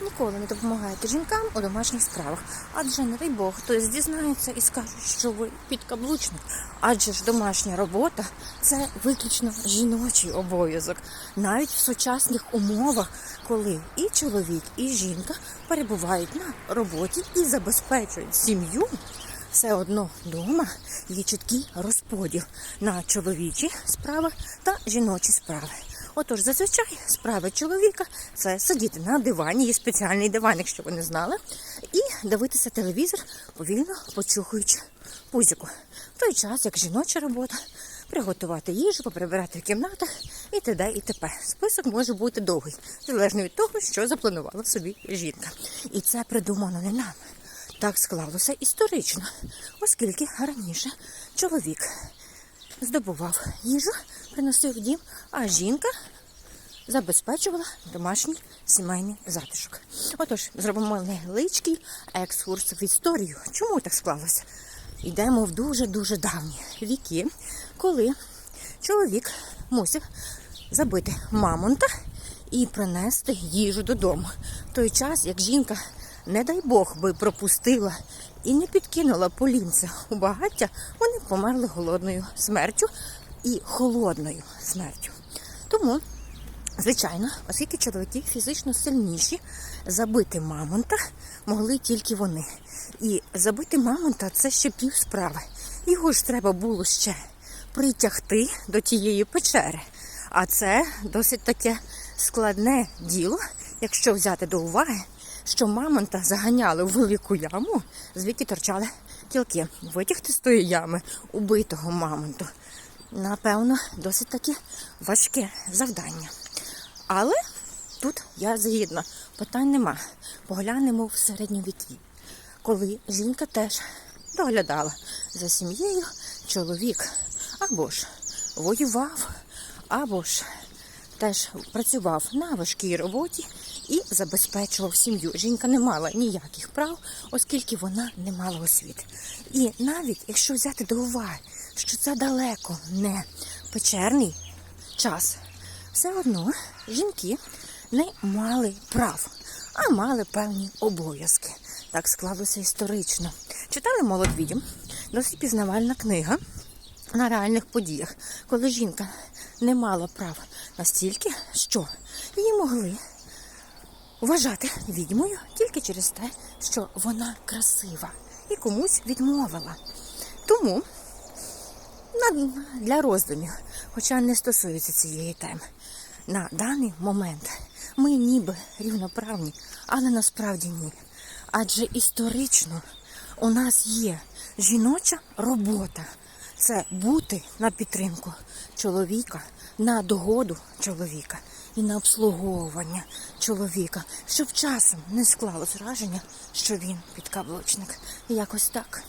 Ніколи не допомагаєте жінкам у домашніх справах. Адже, не дай Бог, хтось дізнається і скаже, що ви підкаблучник. Адже ж домашня робота це виключно жіночий обов'язок. Навіть в сучасних умовах, коли і чоловік, і жінка перебувають на роботі і забезпечують сім'ю. Все одно вдома є чіткий розподіл на чоловічі справи та жіночі справи. Отож, зазвичай справи чоловіка це сидіти на дивані, є спеціальний диван, якщо ви не знали, і дивитися телевізор, повільно почухуючи пузіку. В той час, як жіноча робота, приготувати їжу, поприбирати в кімнатах і т.д. і т.п. Список може бути довгий, залежно від того, що запланувала в собі жінка. І це придумано не нам. Так склалося історично, оскільки раніше чоловік здобував їжу, приносив дім, а жінка забезпечувала домашній сімейний затишок. Отож, зробимо невеличкий екскурс в історію. Чому так склалося? Йдемо в дуже-дуже давні віки, коли чоловік мусив забити мамонта і принести їжу додому. В той час, як жінка, не дай Бог, би пропустила і не підкинула полінця у багаття, вони померли голодною смертю і холодною смертю. Тому Звичайно, оскільки чоловіки фізично сильніші, забити мамонта могли тільки вони. І забити мамонта це ще пів справи. Його ж треба було ще притягти до тієї печери. А це досить таке складне діло, якщо взяти до уваги, що мамонта заганяли у велику яму, звідки торчали кілки. Витягти з тої ями убитого мамонту. Напевно, досить таки важке завдання. Але тут я згідна, питань нема. Поглянемо в середні віки, коли жінка теж доглядала за сім'єю, чоловік або ж воював, або ж теж працював на важкій роботі і забезпечував сім'ю. Жінка не мала ніяких прав, оскільки вона не мала освіти. І навіть якщо взяти до уваги, що це далеко не печерний час, все одно жінки не мали прав, а мали певні обов'язки. Так склалося історично. Читали молод відьм, досить пізнавальна книга на реальних подіях, коли жінка не мала прав настільки, що її могли вважати відьмою тільки через те, що вона красива і комусь відмовила. Тому для роздумів, хоча не стосується цієї теми. На даний момент ми ніби рівноправні, але насправді ні. Адже історично у нас є жіноча робота. Це бути на підтримку чоловіка, на догоду чоловіка і на обслуговування чоловіка, щоб часом не склалось враження, що він підкаблучник. Якось так.